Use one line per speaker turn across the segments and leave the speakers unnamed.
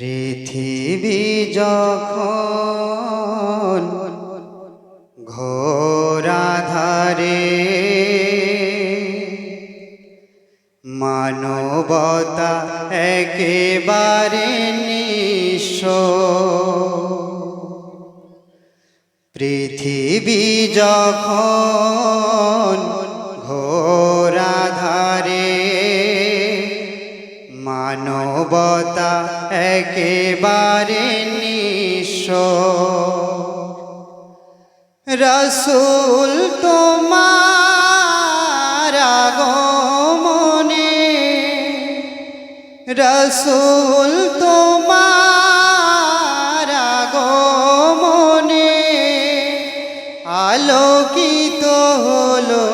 পৃথিবী যখন ঘোরাধারে মানবতা একেবারে নিঃস্ব পৃথিবী যখন ঘোরাধারে মানবতা একেবারে নিঃস্ব। রসুল তোমার আগমনে রসুল তোমার আগমনে আলোকিত হলো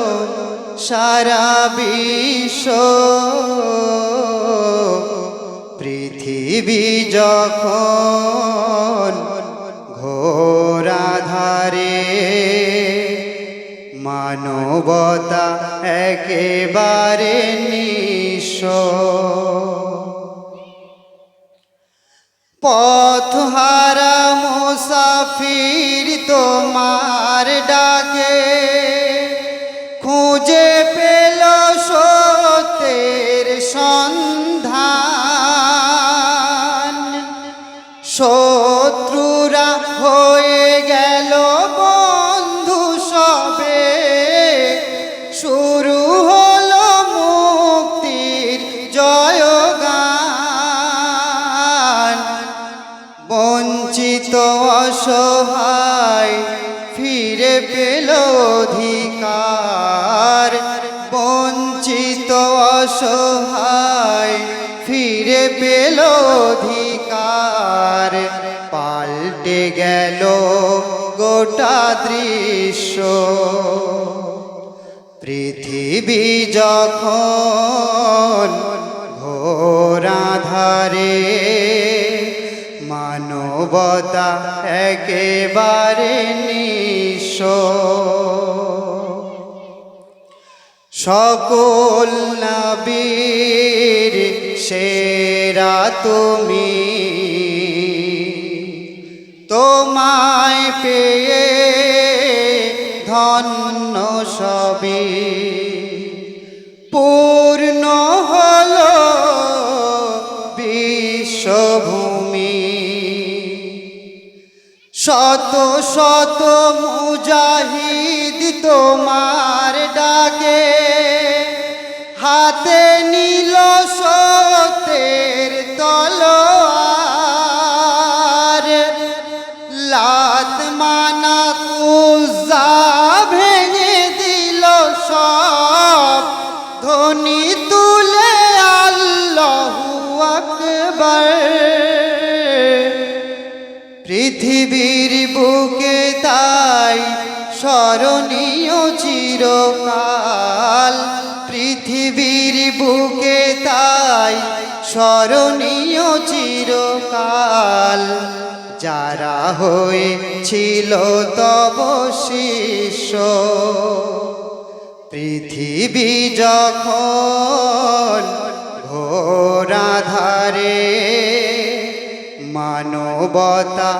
সারা বিশ্ব। পৃথিবী যখন ঘোরাধারে মানবতা একেবারে নিঃস্ব। পথহারা মুসাফির হয়ে গেল বন্ধু সবে। শুরু হলো মুক্তির জয়গান। বঞ্চিত অসহায় ফিরে পেল অধিকার। বঞ্চিত অসহায় ফিরে পেল গেল গোটা দৃশ্য। পৃথিবী যখন ঘোরাধারে মানবতা একেবারে নিঃস্ব। সকল নবীর সেরা তুমি। পেয়ে ধন্য সবে। পূর্ণ হলো বিশ্বভূমি। শত শত মুজাহিদ তোমার ডাকে হাতে নীল আকবার পৃথিবীর বুকে তাই স্মরণীয় চিরকাল। পৃথিবীর বুকে তাই স্মরণীয় চিরকাল। যারা হয়েছিল তব শিষ্য। পৃথিবী যখন ঘোরাধারে মানবতা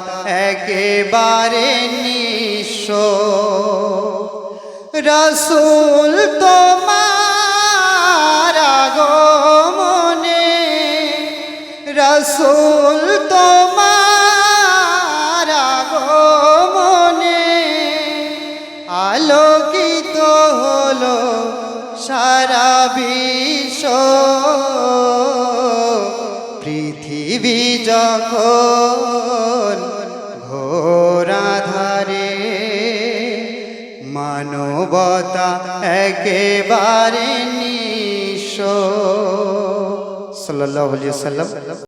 একেবারে নিঃস্ব। রসুল তোমার আগমনে রসুল তোমার পৃথিবী যখন ঘোরাধারে মানবতা একেবারে নিশ সাল্লাহ সাল্লাম